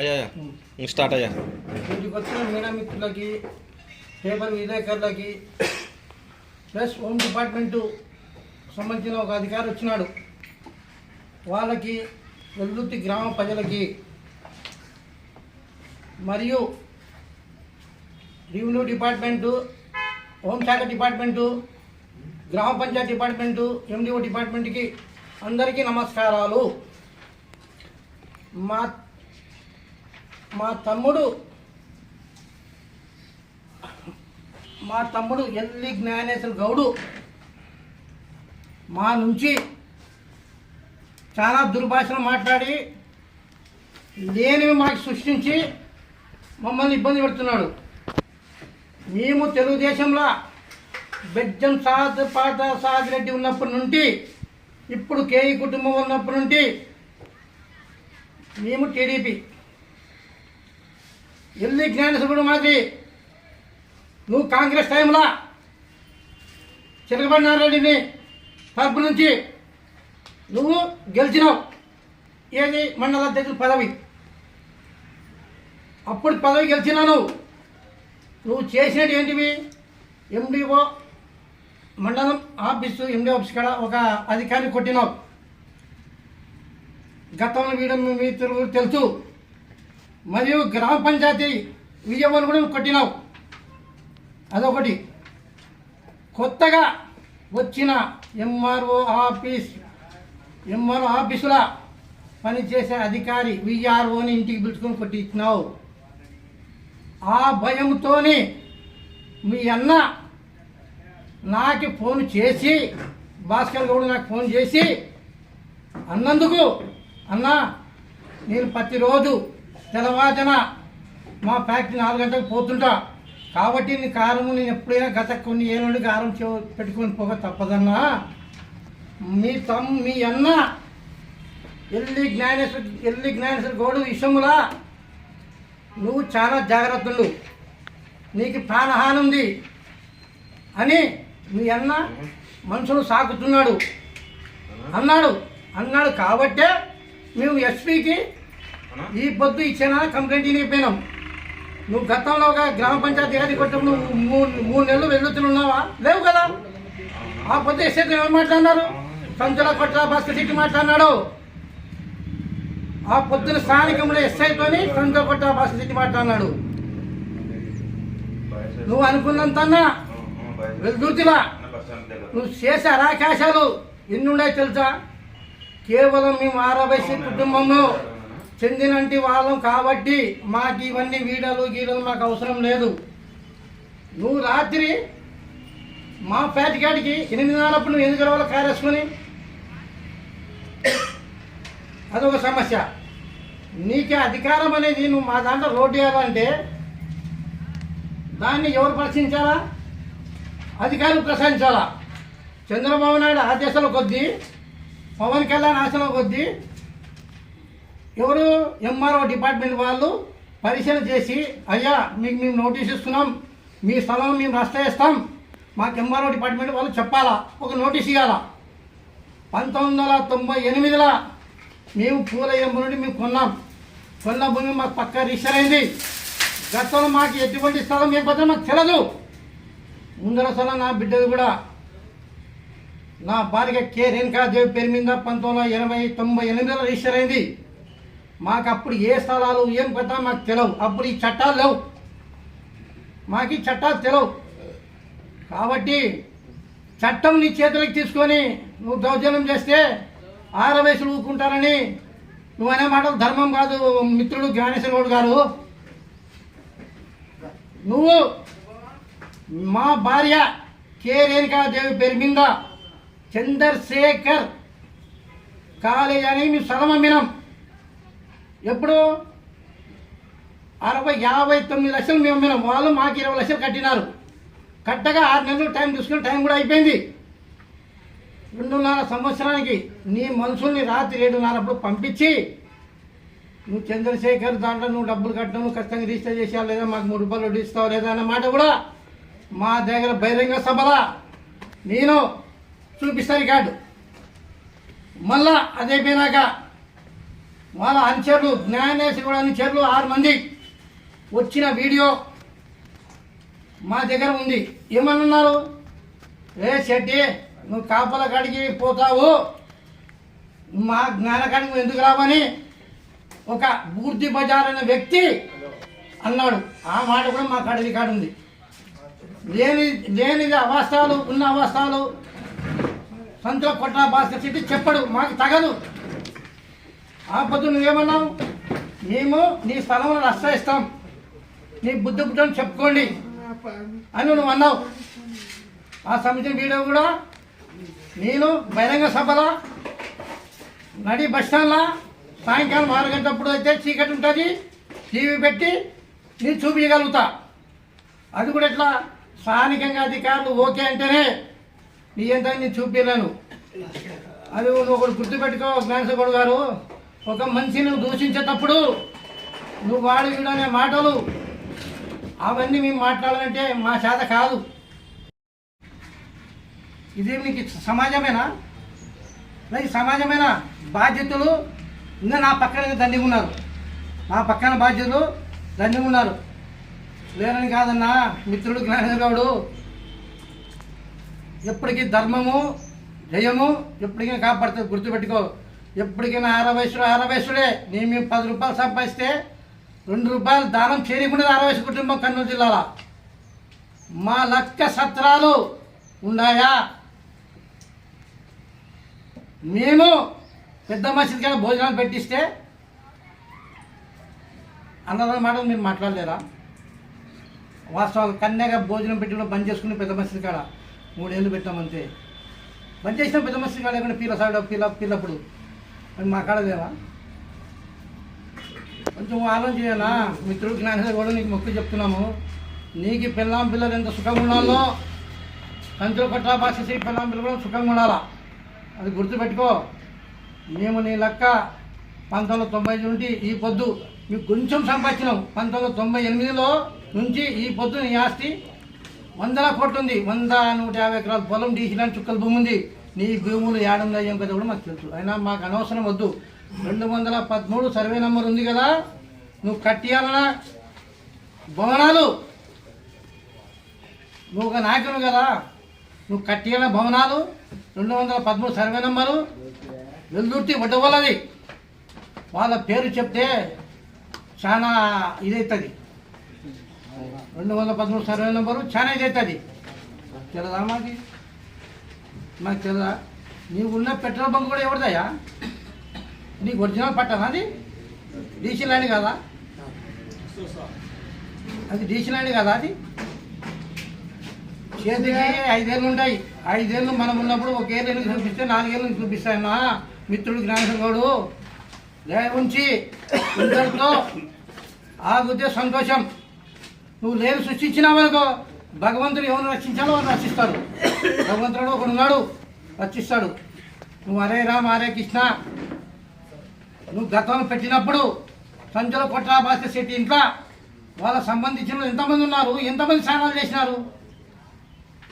అయ్యా స్టార్ట్ అయ్యా. ఇంటికి వచ్చిన మీడియా మిత్రులకి పేపర్ విలేకరులకి ప్లస్ హోమ్ డిపార్ట్మెంటు సంబంధించిన ఒక అధికారి వచ్చినాడు. వాళ్ళకి వెల్లుత్తి గ్రామ ప్రజలకి మరియు రెవెన్యూ డిపార్ట్మెంటు హోంశాఖ డిపార్ట్మెంటు గ్రామ పంచాయతీ డిపార్ట్మెంటు ఎండిఓ డిపార్ట్మెంట్కి అందరికీ నమస్కారాలు. మా మా తమ్ముడు మా తమ్ముడు ఎల్లి జ్ఞానేశ్వర గౌడు మా నుంచి చాలా దుర్భాషలు మాట్లాడి లేనివి మాకు సృష్టించి మమ్మల్ని ఇబ్బంది పెడుతున్నాడు. మేము తెలుగుదేశంలో బెజ్జం సాద్ పాట సాద్ రెడ్డి ఉన్నప్పటి నుండి ఇప్పుడు కేఈ కుటుంబం ఉన్నప్పటి నుండి మేము టీడీపీ. ఎల్లి జ్ఞానేశ్వరుడు మాదిరి నువ్వు కాంగ్రెస్ టైంలో నారాయణని తరపు నుంచి నువ్వు గెలిచినావు. ఏది? మండల అధ్యక్షుడు పదవి. అప్పుడు పదవి గెలిచినా నువ్వు. చేసినట్టు ఏంటివి? ఎండిఓ మండలం ఆఫీసు ఎండి ఆఫీస్ కాడ ఒక అధికారిని కొట్టినావు. గతంలో వీడం మీ తెలుగు తెలుసు. మరియు గ్రామ పంచాయతీ విజయవాడ కూడా కొట్టినావు. అదొకటి. కొత్తగా వచ్చిన ఎంఆర్ఓ ఆఫీస్ ఎంఆర్ఓ ఆఫీసుల పనిచేసే అధికారి విఆర్ఓని ఇంటికి పిలుచుకొని కొట్టించినావు ఆ భయంతోనే మీ అన్న నాకు ఫోన్ చేసి భాస్కర్ గౌడ్ నాకు ఫోన్ చేసి అన్నందుకు అన్న నేను ప్రతిరోజు తెల్లవారుజన మా ఫ్యాక్టరీ నాలుగు గంటలకు పోతుంటా. కాబట్టి నీ కారము నేను ఎప్పుడైనా గత కొన్ని ఏళ్ళ నుండి కారం పెట్టుకొని పోక తప్పదన్నా. మీ తమ్ మీ అన్న ఎల్లి జ్ఞానేశ్వర ఎల్లి జ్ఞానేశ్వర గౌడు విషయములా నువ్వు చాలా జాగ్రత్తలు. నీకు ప్రాణహాని ఉంది అని మీ అన్న మనుషులు సాకుతున్నాడు అన్నాడు. అన్నాడు కాబట్టే మేము ఎస్పీకి ఈ పొద్దు ఇచ్చిన కంప్లైంట్ అయిపోయినాం. నువ్వు గతంలో ఒక గ్రామ పంచాయతీ గారి కొట్టం నువ్వు మూడు మూడు నెలలు వెళ్ళొచ్చున్నావా లేవు కదా? ఆ పొద్దు ఎస్ఐ ఎవరు మాట్లాడినారు? సంచుల కొట్ట భాస్కర్ సిట్టి మాట్లాడినాడు. ఆ పొద్దున స్థానికంలో ఎస్ఐతోని సంచుల కొట్ట భాస్కర్ సిట్టి మాట్లాడినాడు. నువ్వు అనుకున్నంతన్నా వెళ్తులా నువ్వు చేసే అరాకాశాలు ఎన్ని ఉన్నాయి తెలుసా? కేవలం మేము ఆరవైసీ కుటుంబంలో చెందినంటి వాళ్ళం కాబట్టి మాకు ఇవన్నీ వీడలు గీడలు మాకు అవసరం లేదు. నువ్వు రాత్రి మా ఫ్యాటికాడికి ఎనిమిది నాలప్పుడు నువ్వు ఎందుకు రావాలి కారేసుకొని అదొక సమస్య. నీకే అధికారం అనేది నువ్వు మా దాంట్లో రోడ్డు వేయాలంటే దాన్ని ఎవరు ప్రశ్నించాలా అధికారులు ప్రశ్నించాలా? చంద్రబాబు నాయుడు ఆదేశాల కొద్దీ పవన్ కళ్యాణ్ ఆశల కొద్దీ ఎవరు ఎంఆర్ఓ డిపార్ట్మెంట్ వాళ్ళు పరిశీలన చేసి అయ్యా మీకు మేము నోటీస్ ఇస్తున్నాం మీ స్థలం మేము రస్తా ఇస్తాం మాకు ఎంఆర్ఓ డిపార్ట్మెంట్ వాళ్ళు చెప్పాలా ఒక నోటీస్ ఇవ్వాలా పంతొమ్మిది వందల తొంభై ఎనిమిదిలో మేము పూల ఎంబ నుండి మేము కొన్నాం. కొన్న భూమి మాకు పక్క రిజిస్టర్ అయింది. గతంలో మాకు ఎటువంటి స్థలం ఏం పద్ధతి మాకు తెలదు. ముందర స్థలం నా బిడ్డది కూడా. నా భార్య కే. రేణుకాదేవి పేరు మీద పంతొమ్మిది వందల ఎనభై తొంభై ఎనిమిదిలో రిజిస్టర్ అయింది. మాకు అప్పుడు ఏ స్థలాలు ఏం కథ మాకు తెలియవు అప్పుడు ఈ చట్టాలు లేవు. మాకు ఈ చట్టాలు తెలియవు కాబట్టి చట్టం నీ చేతులకు తీసుకొని నువ్వు దౌర్జన్యం చేస్తే ఆరవేసులు ఊరుకుంటారని నువ్వు అనే మాటలు ధర్మం కాదు మిత్రుడు జ్ఞానేశ్వర గౌడ్ గారు. నువ్వు మా భార్య కే. రేణుకాదేవి పేరు మీద చంద్రశేఖర్ కాలేజ్ అని మేము స్థలం అమ్మినాం ఎప్పుడు? అరవై యాభై తొమ్మిది లక్షలు మేము అమ్మినాం వాళ్ళు మాకు ఇరవై లక్షలు కట్టినారు. కట్టగా ఆరు నెలలు టైం తీసుకుని టైం కూడా అయిపోయింది. రెండున్నర సంవత్సరానికి నీ మనుషుల్ని రాత్రి ఏడున్నరప్పుడు పంపించి నువ్వు చంద్రశేఖర్ దాంట్లో నువ్వు డబ్బులు కట్టడం ఖచ్చితంగా రిజిస్టర్ చేసావు లేదా మాకు మూడు రూపాయలు వడ్డిస్తావు లేదా అన్న మాట కూడా మా దగ్గర బహిరంగ సభల నేను చూపిస్తాను కార్డు. మళ్ళా అదైపోయినాక వాళ్ళ అనుచరులు జ్ఞానేశ్వరి అనుచరులు ఆరు మంది వచ్చిన వీడియో మా దగ్గర ఉంది. ఏమన్నారు రే శెట్టి నువ్వు కాపల కాడికి పోతావు? మా జ్ఞాన కాడికి ఎందుకు రావని ఒక బూర్తి బజార్ అనే వ్యక్తి అన్నాడు. ఆ మాట కూడా మా కాడ రికార్డు ఉంది లేని లేనిది అవస్థలు ఉన్న అవస్థలు సంతో కొట్ట భాస్కర్ చెట్టి చెప్పడు. మాకు తగదు. ఆ పొద్దు నువ్వేమన్నావు? మేము నీ స్థలంలో ఆశ్రయిస్తాం. నీ బుద్ధి పుట్టని చెప్పుకోండి. అని నువ్వు అన్నావు. ఆ సంబంధించిన వీడియో కూడా నేను బహిరంగ సభలో నడి బస్ స్టాండ్లో సాయంకాలం ఆరు గంటప్పుడు అయితే చీకటి ఉంటుంది టీవీ పెట్టి నేను చూపించగలుగుతా. అది కూడా ఇట్లా స్థానికంగా అధికారులు ఓకే అంటేనే నీ ఎంత నేను చూపించలేను. అది నువ్వు ఒకటి గుర్తుపెట్టుకో జ్ఞానసగౌడ్ గారు. ఒక మనిషిని నువ్వు దూషించేటప్పుడు నువ్వు వాడు వీడనే మాటలు అవన్నీ మేము మాట్లాడాలంటే మా చేత కాదు. ఇది మీకు సమాజమేనా? ఈ సమాజమైన? బాధ్యతలు ఇంకా నా పక్కన దండి ఉన్నారు. నా పక్కన బాధ్యతలు దండి ఉన్నారు. లేరని కాదన్నా మిత్రుడు జ్ఞానగౌడు ఎప్పటికీ ధర్మము జయము ఎప్పటికీ కాపాడుతుంది గుర్తుపెట్టుకో. ఎప్పటికైనా ఆరవయసుడు ఆరవయసుడే నేను మేము పది రూపాయలు సంపాదిస్తే రెండు రూపాయలు దానం చేయకుండా ఆరవయసు కుటుంబం కర్నూలు జిల్లాలో. మా లక్క సత్రాలు ఉన్నాయా? మేము పెద్ద మసీద్ కానీ భోజనాలు పెట్టిస్తే అన్నదాన మాట మీరు మాట్లాడలేరా? వాస్తవాలు కన్యాగా భోజనం పెట్టడం బంద్ చేసుకుని పెద్ద మసీద్ కాడ మూడేళ్ళు పెట్టామంతే. బంద్ చేసిన పెద్ద మసీద్ కాడ లేకుండా పీల సాగడం పీల పీలప్పుడు అది మా కాడ లేవా కొంచెం ఆలోచించాలా మిత్రుడు జ్ఞానం కూడా నీకు మొక్కు చెప్తున్నాము. నీకు పిల్లం పిల్లలు ఎంత సుఖంగా ఉండాలో కంచుల కొట్టా భాష పిల్లం పిల్లలు కూడా సుఖంగా ఉండాలా? అది గుర్తుపెట్టుకో. మేము నీ లెక్క పంతొమ్మిది తొంభై నుండి ఈ పొద్దు మీకు కొంచెం సంపాదించినాం. పంతొమ్మిది తొంభై ఎనిమిదిలో నుంచి ఈ పొద్దు నీ ఆస్తి వందల కోట్లు ఉంది. వంద నూట యాభై ఎకరాల పొలం డీసీలాంటి చుక్కల భూమి ఉంది. నీ భూములు ఏడుందా కదా కూడా మాకు తెలుసు. అయినా మాకు అనవసరం వద్దు. రెండు వందల పదమూడు సర్వే నెంబర్ ఉంది కదా. నువ్వు కట్టియాలన్నా భవనాలు? నువ్వు ఒక నాయకుడు కదా. నువ్వు కట్టియాల భవనాలు? రెండు వందల పదమూడు సర్వే నెంబరు? వెల్దుర్తి వడ్డవలది వాళ్ళ పేరు చెప్తే చాలా ఇదవుతుంది రెండు వందల పదమూడు సర్వే నెంబరు చాలా ఇదవుతుంది తెలదా మాకి? మాకు తెలియదా నీవు ఉన్న పెట్రోల్ బంక్ కూడా ఎవరిదయ్యా? నీకు ఒరిజినల్ పట్టదా అది? డీసీ ల్యాండ్ కదా? అది డీసీ ల్యాండ్ కదా అది? చేతికి ఐదేళ్ళు ఉంటాయి. ఐదేళ్ళు మనం ఉన్నప్పుడు ఒక ఏళ్ళు చూపిస్తే నాలుగేళ్ళు చూపిస్తాయన్నా మిత్రుడు జ్ఞానసంగోడు దయ ఉంచి ఇద్దరితో ఆగుతే సంతోషం. నువ్వు లేని సృష్టించినావనుకో భగవంతుడు ఎవరు రక్షించాలో వారు రక్షిస్తారు భగవంతుడు ఒకడు ఉన్నాడు రక్షిస్తాడు. నువ్వు అరే రామ హరే కృష్ణ. నువ్వు గతంలో పెట్టినప్పుడు సంచుల కొట్రా భాస్కర్ శెట్టి ఇంట్లో వాళ్ళ సంబంధించిన ఎంతమంది ఉన్నారు ఎంతమంది స్నానాలు చేసినారు?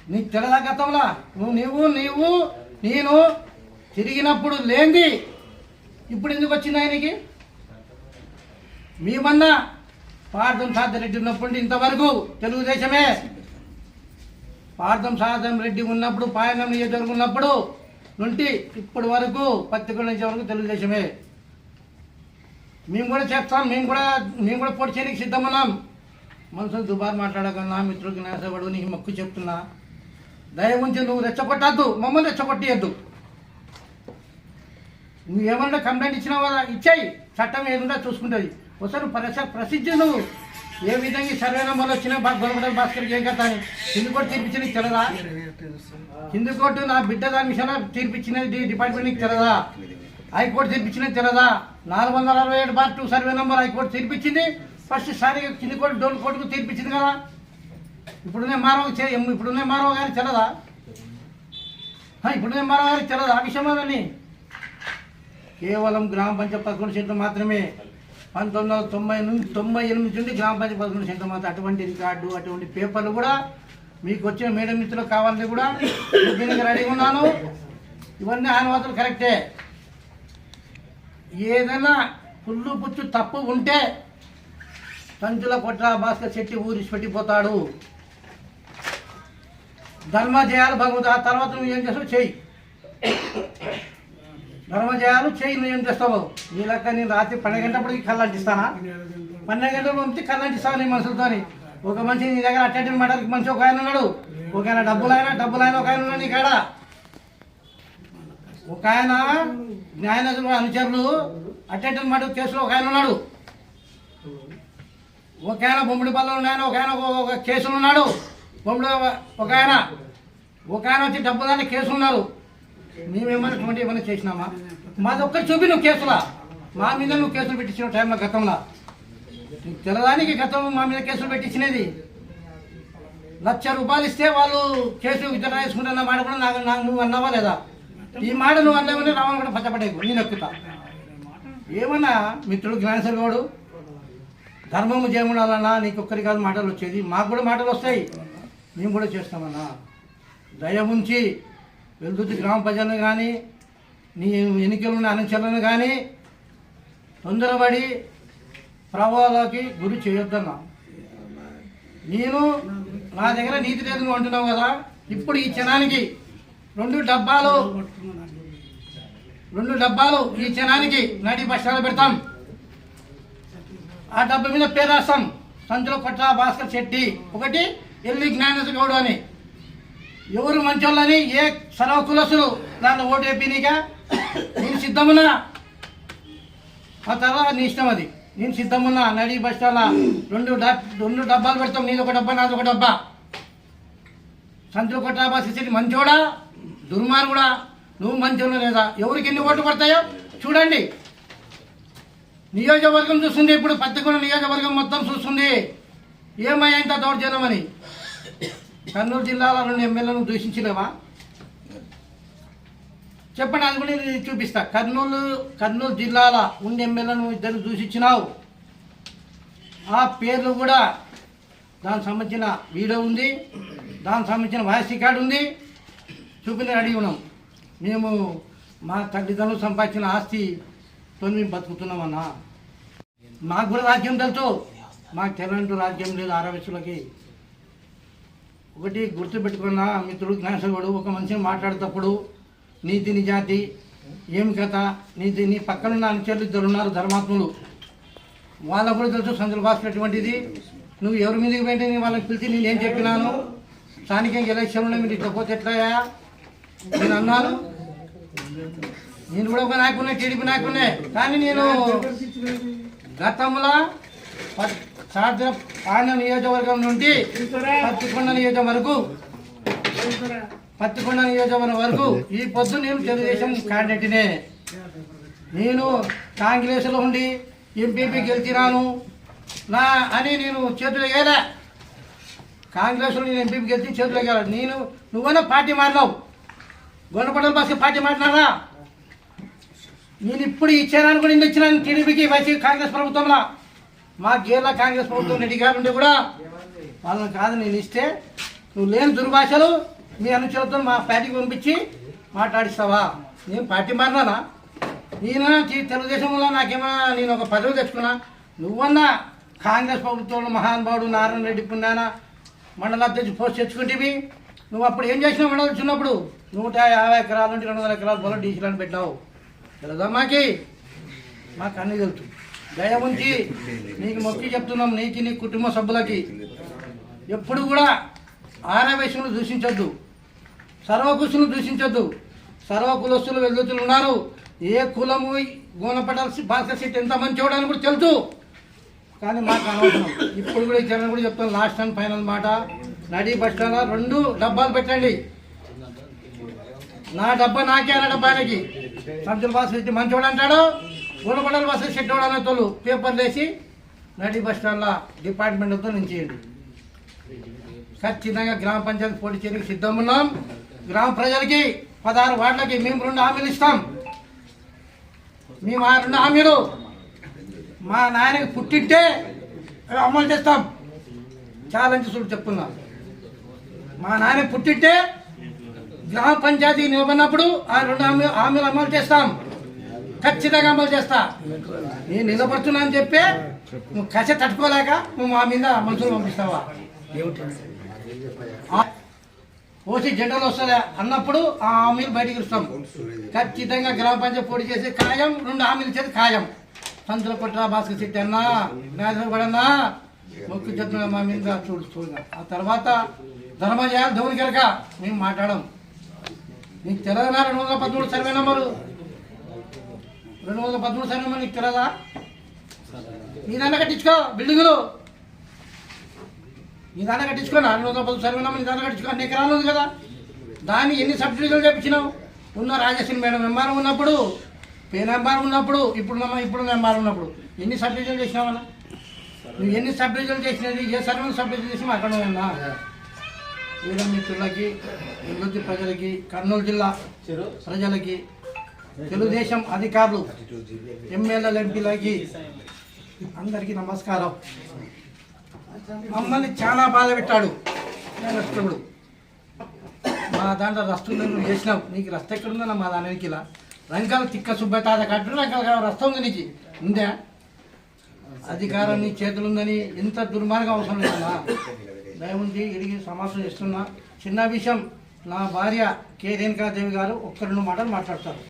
నీకు తెలదా గతంలో? నువ్వు నీవు నీవు నేను తిరిగినప్పుడు లేంది ఇప్పుడు ఎందుకు వచ్చింది ఆయనకి? మేమన్నా పార్థం సాధ్యరెడ్డి ఉన్నప్పుడు ఇంతవరకు తెలుగుదేశమే పార్థం సాధం రెడ్డి ఉన్నప్పుడు పాయనం నియోజకవర్గం ఉన్నప్పుడు నుండి ఇప్పటి వరకు పత్రికల నుంచి వరకు తెలుగుదేశమే. మేము కూడా చెప్తాం మేము కూడా మేము కూడా పోటీ చేయడానికి సిద్ధమన్నాం. మనుషులు దుబారు మాట్లాడకన్నా మిత్రుడికి నాశపడు నీకు మొక్కు చెప్తున్నా. దయ ఉంచి నువ్వు రెచ్చగొట్టద్దు మమ్మల్ని రెచ్చగొట్టేయద్దు. నువ్వు ఏమన్నా కంప్లైంట్ ఇచ్చినావు? కదా ఇచ్చాయి. చట్టం ఏదుందో చూసుకుంటుంది. ఒకసారి ప్రసిద్ధి నువ్వు. ఏ విధంగా సర్వే నెంబర్లు వచ్చినా గవర్నమెంట్ భాస్కర్కి ఏం కదా అని? కింది కోర్టు తీర్పించిన తెలదా? కింది కోర్టు నా బిడ్డ దాని విషయంలో తీర్పించినది డిపార్ట్మెంట్ తెలదా? హైకోర్టు తీర్పిచ్చినది తెలదా? నాలుగు వందల అరవై ఏడు bar two survey number high court తీర్పించింది first సారి కింది కోర్టు డోన్ కోర్టుకు తీర్పించింది కదా? ఇప్పుడునే మారవ చే- ఇప్పుడునే మారవ గారి తెలదా? ఇప్పుడునే మారవ గారికి తెలదా ఆ విషయం అని కేవలం గ్రామ పంచాయతీ పదకొండు సీట్లు మాత్రమే. పంతొమ్మిది వందల తొంభై నుంచి తొంభై ఎనిమిది నుండి గ్రామ పంచాయతీ పదకొండు సెంట్లు మాత్రం అటువంటి రికార్డు అటువంటి పేపర్లు కూడా మీకు వచ్చిన మేడం మిత్రులకు కావాలంటే కూడా దీనికి రెడీగా ఉన్నాను. ఇవన్నీ ఆనవాతులు కరెక్టే. ఏదైనా పుల్లు పుచ్చు తప్పు ఉంటే సంచుల కొట్ల భాస్కర్ శెట్టి ఊరిసి పెట్టిపోతాడు. ధర్మ చేయాలి భగవద్ ఆ తర్వాత నువ్వు ఏం చేసావు చెయ్యి. ధర్మజయాలు చేయి చెయ్యి ఏం చేస్తావు? నీ లెక్క నేను రాత్రి పన్నెండు గంటప్పటికి కళ్ళంటిస్తానా? పన్నెండు గంటలు పంపితే కళ్ళంటిస్తావు నీ మనుషులతోని ఒక మనిషి నీ దగ్గర అట్టెంటి మాటలకి మనిషి ఒక ఆయన ఉన్నాడు. ఒక ఆయన డబ్బులైనా డబ్బులైనా ఒక ఆయన ఉన్నాడు ఇక్కడ కాడ. ఒక ఆయన న్యాయనదులు అనుచరులు అట్టెంటి మాట కేసులో ఒక ఆయన ఉన్నాడు. ఒక ఆయన బొమ్మిడి పల్లెలు ఉన్నాయని ఒక ఆయన ఒక- కేసులు ఉన్నాడు. బొమ్మిడి ఒక ఆయన. ఒక ఆయన వచ్చి డబ్బులు అనే కేసులు ఉన్నారు మేమేమైనా ట్వంటీ ఏమైనా చేసినామా? మాది ఒక్కటి చూపి నువ్వు కేసులా? మా మీద నువ్వు కేసులు పెట్టించిన టైంలో గతంలో. నీకు తెలదానికి గతం మా మీద కేసులు పెట్టించినది. లక్ష రూపాయలు ఇస్తే వాళ్ళు కేసు విత్డ్రా చేసుకుంటున్న మాట కూడా నాకు నాకు నువ్వు అన్నావా లేదా? ఈ మాట నువ్వు అన్నావని రావణ కూడా పచ్చపడేకు నేను ఎక్కుతా. ఏమన్నా మిత్రుడు జ్ఞానసర్గోడు ధర్మము చేయముడాలన్నా నీకు ఒక్కరి కాదు మాటలు వచ్చేది. మాకు కూడా మాటలు వస్తాయి. మేము కూడా చేస్తామన్నా. దయ ఉంచి వెలుతుతి గ్రామ ప్రజలను కానీ నీ ఎన్నికలున్న అనుచరులను కానీ తొందరపడి ప్రభావాలకి గురి చేయొద్దన్నా. నేను నా దగ్గర నీతి లేదు నువ్వు అంటున్నావు కదా. ఇప్పుడు ఈ క్షణానికి రెండు డబ్బాలు రెండు డబ్బాలు ఈ క్షణానికి నడి బస్టాలు పెడతాం. ఆ డబ్బా మీద పేరు రాస్తాం. సంచులో కొట్ట భాస్కర్ శెట్టి. ఒకటి ఎల్లి జ్ఞానేశ్వర గౌడ్ అని. ఎవరు మంచోళ్ళని ఏ సర్వ కులసులు దాంట్లో ఓటు వేపినీగా నేను సిద్ధమున్నా. ఆ తర్వాత నీ ఇష్టం అది. నేను సిద్ధమున్నా. నడి బస్టాల రెండు డబ్ రెండు డబ్బాలు పెడతాం. నీది ఒక డబ్బా నాది ఒక డబ్బా. సంచులు కొట్టాబా భాస్కర్ మంచోడా? దుర్మార్గుడా? నువ్వు మంచోడా లేదా? ఎవరికి ఎన్ని ఓట్లు పడతాయో చూడండి. నియోజకవర్గం చూస్తుంది. ఇప్పుడు పత్తికొండ నియోజకవర్గం మొత్తం చూస్తుంది. ఏమయ్యా ఇంత దౌర్జన్యమని కర్నూలు జిల్లాలో రెండు ఎమ్మెల్యేలను దూషించలేవా చెప్పండి అది కూడా నేను చూపిస్తా. కర్నూలు కర్నూలు జిల్లాల ఉన్న ఎమ్మెల్యేలను ఇద్దరు దూషించినావు. ఆ పేర్లు కూడా దానికి సంబంధించిన వీడియో ఉంది. దానికి సంబంధించిన వాయిస్ రికార్డు ఉంది. చూపిన అడిగి ఉన్నాం. మేము మా తల్లిదండ్రులు సంపాదించిన ఆస్తితో మేము బతుకుతున్నామన్నా. మాకు కూడా రాజ్యం తెలుసు. మాకు తెలంగాణ రాజ్యం లేదు ఆరవయసులకి ఒకటి గుర్తుపెట్టుకున్న మిత్రుడు జ్ఞానసగుడు ఒక మనిషిని మాట్లాడేటప్పుడు నీతి నిజాతి ఏం కథ నీతి నీ పక్కనున్న అనుచరులు ఇద్దరు ఉన్నారు ధర్మాత్ములు. వాళ్ళకు కూడా తెలుసు సందులు బాసినటువంటిది నువ్వు ఎవరి మీదకి పోయింటే నేను వాళ్ళకి పిలిచి నేను ఏం చెప్పినాను? స్థానికంగా ఎలక్షన్లో మీరు ఇట్లా పోతే ఎట్లాయా నేను అన్నాను. నేను కూడా ఒక నాయకునే టీడీపీ నాయకునే కానీ నేను గతంలో సాధ్ర పాండ్య నియోజకవర్గం నుండి పత్తికొండ నియోజకవర్గం వరకు పత్తికొండ నియోజకవర్గం వరకు ఈ పొద్దు నేను తెలుగుదేశం క్యాండిడేట్నే. నేను కాంగ్రెస్లో ఉండి ఎంపీపీ గెలిచినాను. నా అని నేను చేతులు వేయలే కాంగ్రెస్లో నేను ఎంపీపీ గెలిచి చేతులు వేయలే నేను నువ్వన్నా పార్టీ మారినావు. గొల్లపడం బస్సు పార్టీ మారినారా? నేను ఇప్పుడు ఇచ్చానని కూడా నేను ఇచ్చినాను. టీడీపీకి వైసీపీ కాంగ్రెస్ ప్రభుత్వంలో. మా కేరళ కాంగ్రెస్ ప్రభుత్వం రెడ్డి గారు ఉండి కూడా వాళ్ళని కాదు నేను ఇస్తే నువ్వు లేని దుర్భాషలు మీ అనుచరులతో మా పార్టీకి పంపించి మాట్లాడిస్తావా? నేను పార్టీ మారినానా? నేను తెలుగుదేశంలో నాకేమన్నా నేను ఒక పదవి తెచ్చుకున్నా. నువ్వన్నా కాంగ్రెస్ ప్రభుత్వంలో మహానుభావుడు నారాయణ రెడ్డి పుణ్యాన మండల అధ్యక్షుడు పోస్ట్ తెచ్చుకుంటేవి. నువ్వు అప్పుడు ఏం చేసినావు మండలం చిన్నప్పుడు నూట యాభై ఎకరాల నుండి రెండు వందల ఎకరాల పొలం డీసీలను పెట్టావు తెలుదా మాకి? మాకు అన్నీ తెలుసు. దయ ఉంచి నీకు మొక్కి చెప్తున్నాం నీకు నీ కుటుంబ సభ్యులకి. ఎప్పుడు కూడా ఆరవేశములు దూషించొద్దు. సర్వకుశులు దూషించొద్దు. సర్వకులస్తులు వెల్లుతులు ఉన్నారు. ఏ కులము గోనపడాల్సి భాష సీట్ ఎంత మంచి అని కూడా తెలుసు. కానీ మాకు అనవసరం. ఇప్పుడు కూడా ఇచ్చారని కూడా చెప్తాను లాస్ట్ అండ్ ఫైనల్ మాట. నడి బస్ రెండు డబ్బాలు పెట్టండి. నా డబ్బా నాకే నా డబ్బా ఆయనకి సంచుల భాష శెట్టి మంచోడు అంటాడు బస్సు షెడ్యూల్ అనే తోలు పేపర్లు వేసి నడి బస్ స్టాండ్ల డిపార్ట్మెంట్తో నుంచేయండి ఖచ్చితంగా గ్రామ పంచాయతీ పోటీ చేయడానికి సిద్ధం ఉన్నాం గ్రామ ప్రజలకి పదహారు వార్డులకి మేము రెండు హామీలు ఇస్తాం. మేము ఆ రెండు హామీలు మా నాయనకి పుట్టింటే అమలు చేస్తాం. ఛాలెంజ్ చూడు చెప్తున్నా. మా నాయన పుట్టింటే గ్రామ పంచాయతీ నిలబడినప్పుడు ఆ రెండు హామీ హామీలు అమలు చేస్తాం. ఖచ్చితంగా అమలు చేస్తా. నేను నిలబడుతున్నా అని చెప్పి నువ్వు కష తట్టుకోలేక నువ్వు మా మీద మనుషులు పంపిస్తావా? ఓసి ఓసీ జెండాలు వస్తుందా అన్నప్పుడు ఆ హామీలు బయటికి ఇస్తాం ఖచ్చితంగా గ్రామ పంచాయతీ పోటీ చేసి ఖాయం రెండు హామీలు చేసి ఖాయం. సంతుల కొట్ట భాస్కర్ శెట్టి అన్న నాయకుడన్నా మొక్కు చెప్తున్నా మా మీద చూడు చూడ. ఆ తర్వాత ధర్మ చేయాలి కనుక మేము మాట్లాడడం నీకు తెలంగాణ రెండు వందల పదమూడు సర్వే నెంబరు. రెండు వందల పదమూడు సర్వే నెంబర్ నీకు తెలియదా నీ దాన్ని కట్టించుకో బిల్డింగులు. నీ దాన్ని కట్టించుకో రెండు వందల పదమూడు నెంబర్ నీ దాన్ని కట్టించుకో అన్ని ఎకరాలు ఉంది కదా. దాన్ని ఎన్ని సబ్సిడీలు చేపించినావు? ఉన్న రాజేశ్వరి మేడం ఎంఆర్ ఉన్నప్పుడు పేరు ఎంఆర్ ఉన్నప్పుడు ఇప్పుడు ఇప్పుడు ఎంఆర్ ఉన్నప్పుడు ఎన్ని సబ్సిడీలు చేసినావన్నా నువ్వు ఎన్ని సబ్సిడీలు చేసినది? ఏ సర్వే సబ్సిడీ చేసినా అక్కడ ఉన్నా వీర మిత్రులకి ప్రజలకి కర్నూలు జిల్లా ప్రజలకి తెలుగుదేశం అధికారులు ఎమ్మెల్యేలు ఎంపీలకి అందరికీ నమస్కారం. మమ్మల్ని చాలా బాధ పెట్టాడు. రస్తుడు మా దాంట్లో రాష్ట్రంలో నువ్వు చేసినావు. నీకు రస్త ఎక్కడుందన్న మా దానికి ఇలా రంకాల తిక్క సుబ్బతాద కట్టు రంగాల రస్త ఉంది నీకు. ఉందా? అధికారం నీ చేతులుందని ఎంత దుర్మార్గం అవసరం లేదన్నా దయముంచి ఇడిగి సమాసం చేస్తున్నా. చిన్న విషయం నా భార్య కే. రేణుకాదేవి గారు ఒక్క రెండు మాటలు మాట్లాడతారు.